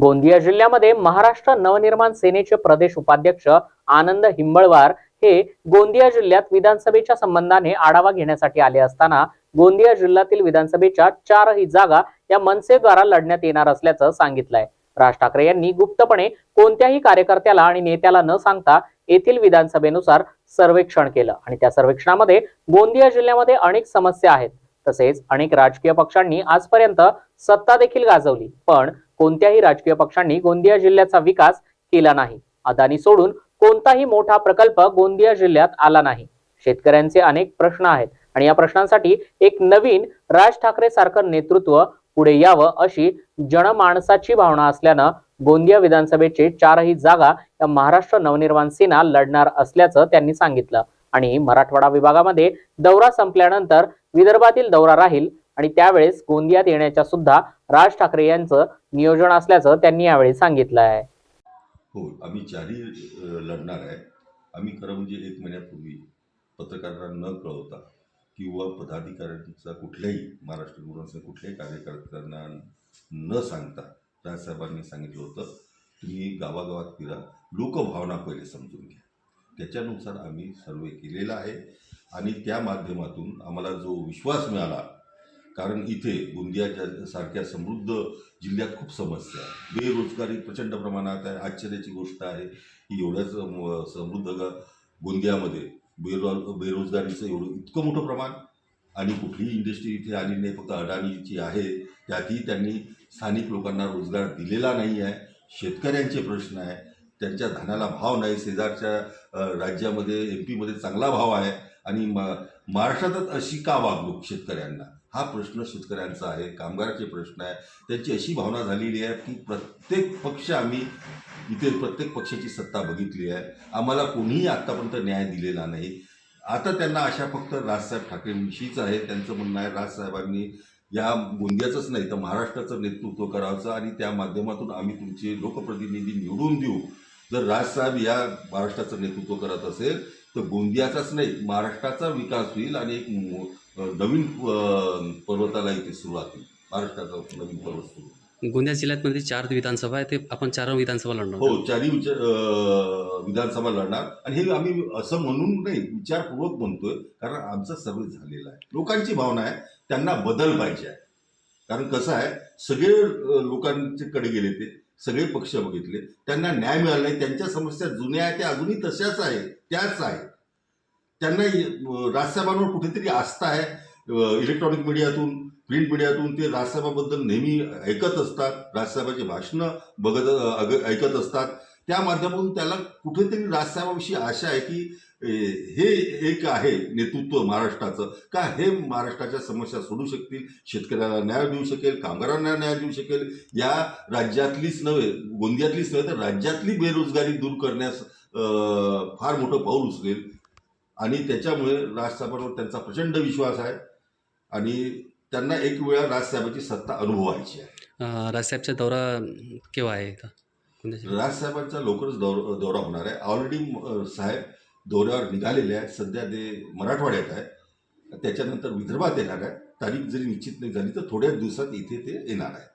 गोंदिया जिल्ह्यामध्ये महाराष्ट्र नवनिर्माण सेनेचे प्रदेश उपाध्यक्ष आनंद हिंबळवार हे गोंदिया जिल्ह्यात विधानसभेच्या संबंधाने आढावा घेण्यासाठी आले असताना गोंदिया जिल्ह्यातील विधानसभेच्या चारही जागा या मनसेद्वारा लढण्यात येणार असल्याचं सांगितलंय. राज ठाकरे यांनी गुप्तपणे कोणत्याही कार्यकर्त्याला आणि नेत्याला न सांगता येथील विधानसभेनुसार सर्वेक्षण केलं आणि त्या सर्वेक्षणामध्ये गोंदिया जिल्ह्यामध्ये अनेक समस्या आहेत. तसेच अनेक राजकीय पक्षांनी आजपर्यंत सत्ता देखील गाजवली. पण कोणत्याही राजकीय पक्षांनी गोंदिया जिल्ह्याचा विकास केला नाही. अदानी सोडून कोणताही मोठा प्रकल्प गोंदिया जिल्ह्यात आला नाही. शेतकऱ्यांचे अनेक प्रश्न आहेत आणि या प्रश्नांसाठी एक नवीन राज ठाकरे सारखं नेतृत्व पुढे यावं अशी जनमानसाची भावना असल्यानं गोंदिया विधानसभेचे चारही जागा या महाराष्ट्र नवनिर्माण सेना लढणार असल्याचं त्यांनी सांगितलं. आणि मराठवाडा विभागामध्ये दौरा संपल्यानंतर विदर्भातील दौरा राहील आणि त्यावेळेस गोंदियात येण्याच्या सुद्धा राज ठाकरे यांचं नियोजन असल्याचं त्यांनी यावेळी सांगितलं आहे. हो आम्ही चारही लढणार आहे. आम्ही खरं म्हणजे एक महिन्यापूर्वी पत्रकारांना न कळवता किंवा पदाधिकाऱ्यांचा कुठल्याही महाराष्ट्र गुरुवांच्या कुठल्याही कार्यकर्त्यांना न सांगता राजसाहेबांनी सांगितलं होतं तुम्ही गावागावात फिरा. लोकभावना पहिले समजून घ्या. त्याच्यानुसार आम्ही सर्वे केलेला आहे आणि त्या माध्यमातून आम्हाला जो विश्वास मिळाला कारण इथे गोंदियाच्या सारख्या समृद्ध जिल्ह्यात खूप समस्या आहे. बेरोजगारी प्रचंड प्रमाणात आहे. आश्चर्याची गोष्ट आहे की एवढ्याच समृद्ध गोंदियामध्ये बेरो बेरोजगारीचं एवढं इतकं मोठं प्रमाण आणि कुठलीही इंडस्ट्री इथे आली नाही फक्त अडाणीची आहे. त्यातही त्यांनी स्थानिक लोकांना रोजगार दिलेला नाही आहे. शेतकऱ्यांचे प्रश्न आहे. त्यांच्या धानाला भाव नाही. शेजारच्या राज्यामध्ये एम पीमध्ये चांगला भाव आहे. आणि म महाराष्ट्रातच अशी का वागणूक शेतकऱ्यांना? हा प्रश्न शेतकऱ्यांचा आहे कामगाराचे प्रश्न आहे. त्यांची अशी भावना झालेली आहे की प्रत्येक पक्ष आम्ही इथे प्रत्येक पक्षाची सत्ता बघितली आहे. आम्हाला कोणीही आत्तापर्यंत न्याय दिलेला नाही. आता त्यांना अशा फक्त राजसाहेब ठाकरेंविषयीच आहे त्यांचं म्हणणं आहे राजसाहेबांनी या गोंदियाचंच नाही तर महाराष्ट्राचं नेतृत्व करायचं आणि त्या माध्यमातून आम्ही तुमचे लोकप्रतिनिधी निवडून देऊ. जर राजसाहेब या महाराष्ट्राचं नेतृत्व करत असेल तर गोंदियाचाच नाही महाराष्ट्राचा विकास होईल आणि एक नवीन पर्वताला इथे सुरुवात होईल. महाराष्ट्राचा नवीन पर्वत सुरू. गोंदिया जिल्ह्यामध्ये चार विधानसभा आहे ते आपण चार विधानसभा लढणार. हो चारही विधानसभा लढणार. आणि हे आम्ही असं म्हणून नाही विचारपूर्वक म्हणतोय कारण आमचा सर्वे झालेला आहे. लोकांची भावना आहे त्यांना बदल पाहिजे आहे. कारण कसं आहे सगळे लोकांच्याकडे गेले ते. सगळे पक्ष बघितले. त्यांना न्याय मिळाला नाही. त्यांच्या समस्या जुन्या आहेत त्या अजूनही तशाच आहे त्याच आहेत. त्यांना राजसाहेबांवर कुठेतरी आस्था आहे. इलेक्ट्रॉनिक मीडियातून प्रिंट मीडियातून ते राजसाहेबाबद्दल नेहमी ऐकत असतात. राजसाहेबांची भाषणं बघत अग- ऐकत असतात. त्या माध्यमातून त्याला कुठेतरी राजसाहेबाविषयी आशा आहे की हे एक आहे नेतृत्व महाराष्ट्राचं. का हे महाराष्ट्राच्या समस्या सोडू शकतील? शेतकऱ्याला न्याय देऊ शकेल कामगारांना न्याय देऊ शकेल? या राज्यातलीच नव्हे गोंदियातलीच नव्हे तर राज्यातली बेरोजगारी दूर करण्यास फार मोठं पाऊल उचलेल. आणि त्याच्यामुळे राजसाहेबांवर त्यांचा प्रचंड विश्वास आहे. आणि त्यांना एक वेळा राजसाहेबाची सत्ता अनुभवायची आहे. राजसाहेबचा दौरा केव्हा आहे? राजसाहेबांचा लवकरच दौरा दौरा होणार आहे. ऑलरेडी साहेब दौऱ्यावर निघालेले आहेत. सध्या ते मराठवाड्यात आहे त्याच्यानंतर विदर्भात येणार आहे तारीख जरी निश्चित नाही झाली तर थोड्याच दिवसात इथे ते येणार आहे